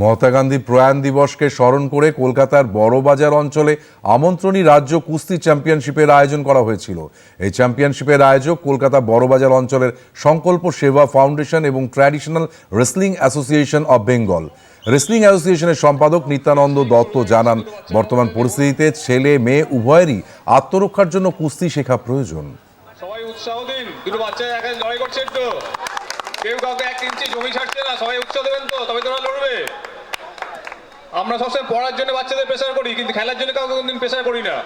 মহাত্মা গান্ধী প্রয়াণ দিবসকে স্মরণ করে কলকাতার বড়বাজার অঞ্চলে আমন্ত্রণী রাজ্য কুস্তি চ্যাম্পিয়নশিপের আয়োজন করা হয়েছিল। এই চ্যাম্পিয়নশিপের আয়োজক কলকাতা বড়বাজার অঞ্চলের সংকল্প সেবা ফাউন্ডেশন এবং traditional wrestling association of Bengal. Wrestling অ্যাসোসিয়েশনের সম্পাদক নিত্যানন্দ দত্ত জানান, বর্তমান পরিস্থিতিতে ছেলে, মেয়ে উভয়েরই আত্মরক্ষার জন্য কুস্তি শেখা প্রয়োজন। সবাই উৎসাহ দিন, দুটো বাচ্চা কেউ কাউকে এক ইঞ্চি জমি ছাড়ছে না, সবাই উৎসাহ দেবেন তো, তবে লড়বে। আমরা সবসময় পড়ার জন্য বাচ্চাদের প্রেশার করি, কিন্তু খেলার জন্য কাউকে কোনদিন প্রেশার করি না।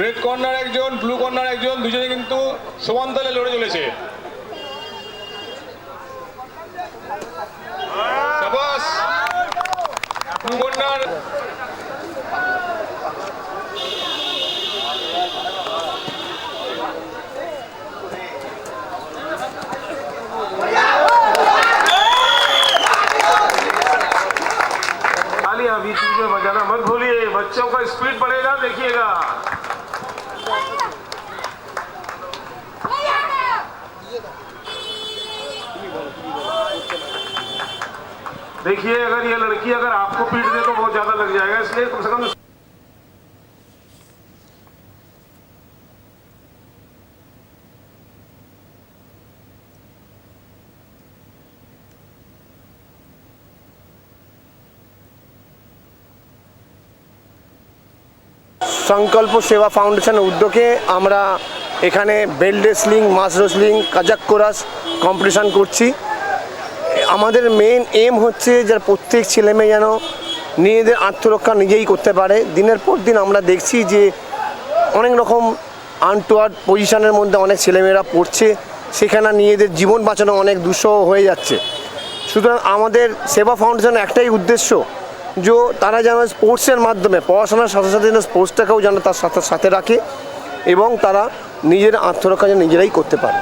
রেড কর্নার একজন ব্লু কর্নার একজন, দুজনে কিন্তু সমান লড়ে চলেছে। ব্লু কর্নার बजाना मत भूलिए, बच्चों का स्पीड बढ़ेगा, देखिएगा। देखिए, अगर ये लड़की अगर आपको पीट दे तो बहुत ज़्यादा लग जाएगा, इसलिए कम से कम সংকল্প সেবা ফাউন্ডেশনের উদ্যোগে আমরা এখানে belt wrestling mas wrestling, Kazakh kuresh competition করছি। আমাদের মেন এম হচ্ছে যে প্রত্যেক ছেলে মেয়ে যেন নিজেদের আত্মরক্ষা নিজেই করতে পারে। দিনের পর দিন আমরা দেখছি যে অনেক রকম আনটোয়ার্ড পজিশনের মধ্যে অনেক ছেলেমেয়েরা পড়ছে। সেখানে নিজেদের জীবন বাঁচানো অনেক দুঃসহ হয়ে যাচ্ছে। সুতরাং আমাদের সেবা ফাউন্ডেশনের একটাই উদ্দেশ্য যে তারা যেন স্পোর্টসের মাধ্যমে পড়াশোনার সাথে সাথে যেন স্পোর্টসটাকেও যেন তার সাথে সাথে রাখে এবং তারা নিজের আত্মরক্ষা যেন নিজেরাই করতে পারে।